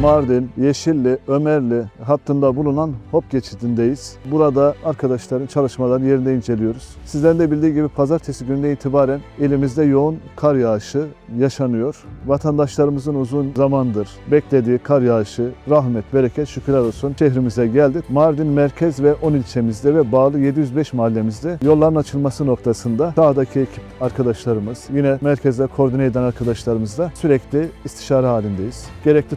Mardin, Yeşilli, Ömerli hattında bulunan HOP geçidindeyiz. Burada arkadaşların çalışmalarını yerinde inceliyoruz. Sizlerin de bildiği gibi pazartesi gününe itibaren elimizde yoğun kar yağışı yaşanıyor. Vatandaşlarımızın uzun zamandır beklediği kar yağışı, rahmet, bereket, şükürler olsun şehrimize geldi. Mardin merkez ve 10 ilçemizde ve bağlı 705 mahallemizde yolların açılması noktasında sahadaki ekip arkadaşlarımız, yine merkezde koordine eden arkadaşlarımızla sürekli istişare halindeyiz. Gerekli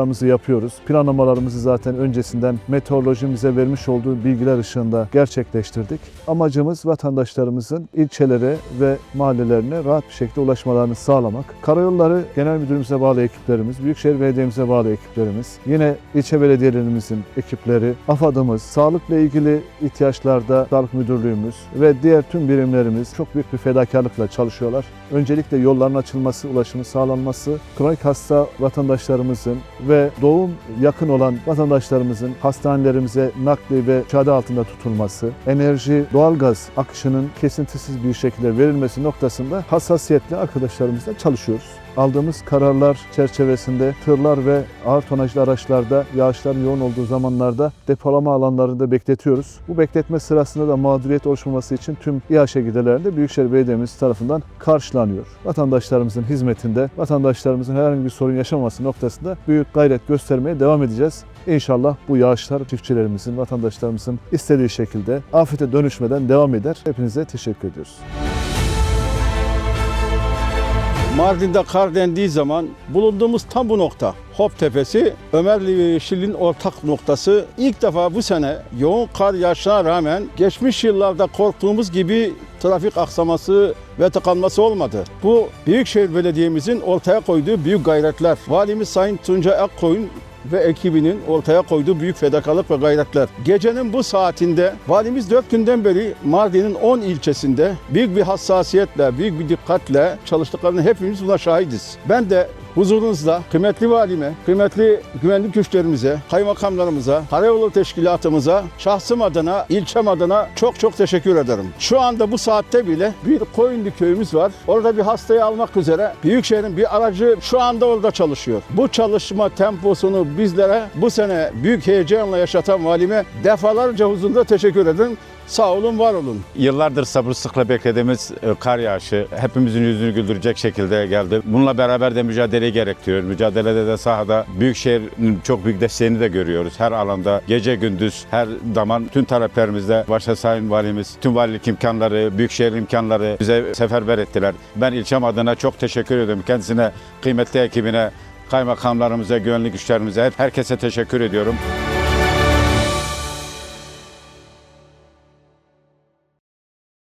toplantılarımızı yapıyoruz. Planlamalarımızı zaten öncesinden meteorolojimize vermiş olduğu bilgiler ışığında gerçekleştirdik. Amacımız vatandaşlarımızın ilçelere ve mahallelerine rahat bir şekilde ulaşmalarını sağlamak. Karayolları Genel Müdürümüze bağlı ekiplerimiz, Büyükşehir Belediye'mize bağlı ekiplerimiz, yine ilçe belediyelerimizin ekipleri, AFAD'ımız, sağlıkla ilgili ihtiyaçlarda Sağlık Müdürlüğümüz ve diğer tüm birimlerimiz çok büyük bir fedakarlıkla çalışıyorlar. Öncelikle yolların açılması, ulaşımın sağlanması, kronik hasta vatandaşlarımızın ve doğum yakın olan vatandaşlarımızın hastanelerimize nakli ve müşahede altında tutulması, enerji, doğalgaz akışının kesintisiz bir şekilde verilmesi noktasında hassasiyetle arkadaşlarımızla çalışıyoruz. Aldığımız kararlar çerçevesinde tırlar ve ağır tonajlı araçlarda yağışların yoğun olduğu zamanlarda depolama alanlarında bekletiyoruz. Bu bekletme sırasında da mağduriyet oluşmaması için tüm İHŞ giderlerinde Büyükşehir Belediye'miz tarafından karşılanıyor. Vatandaşlarımızın hizmetinde, vatandaşlarımızın herhangi bir sorun yaşamaması noktasında büyük gayret göstermeye devam edeceğiz. İnşallah bu yağışlar çiftçilerimizin, vatandaşlarımızın istediği şekilde afete dönüşmeden devam eder. Hepinize teşekkür ediyoruz. Mardin'de kar dendiği zaman bulunduğumuz tam bu nokta. Hop Tepesi, Ömerli ve Yeşil'in ortak noktası. İlk defa bu sene yoğun kar yağışına rağmen geçmiş yıllarda korktuğumuz gibi trafik aksaması ve tıkanması olmadı. Bu Büyükşehir Belediye'mizin ortaya koyduğu büyük gayretler. Valimiz Sayın Tuncay Akkoyun ve ekibinin ortaya koyduğu büyük fedakarlık ve gayretler. Gecenin bu saatinde valimiz 4 günden beri Mardin'in 10 ilçesinde büyük bir hassasiyetle, büyük bir dikkatle çalıştıklarını hepimiz buna şahidiz. Ben de huzurunuzda kıymetli valime, kıymetli güvenlik güçlerimize, kaymakamlarımıza, karayolu teşkilatımıza, şahsım adına, ilçem adına çok çok teşekkür ederim. Şu anda bu saatte bile bir Koyunlu köyümüz var. Orada bir hastayı almak üzere Büyükşehir'in bir aracı şu anda orada çalışıyor. Bu çalışma temposunu bizlere bu sene büyük heyecanla yaşatan valime defalarca huzurunda teşekkür ederim. Sağ olun, var olun. Yıllardır sabırsızlıkla beklediğimiz e, kar yağışı hepimizin yüzünü güldürecek şekilde geldi. Bununla beraber de mücadeleyi gerektiriyor. Mücadelede de sahada Büyükşehir'in çok büyük desteğini de görüyoruz. Her alanda gece gündüz her zaman tüm taleplerimizde başta Sayın Valimiz tüm valilik imkanları, Büyükşehir imkanları bize seferber ettiler. Ben ilçem adına çok teşekkür ediyorum. Kendisine, kıymetli ekibine, kaymakamlarımıza, güvenlik güçlerimize, herkese teşekkür ediyorum.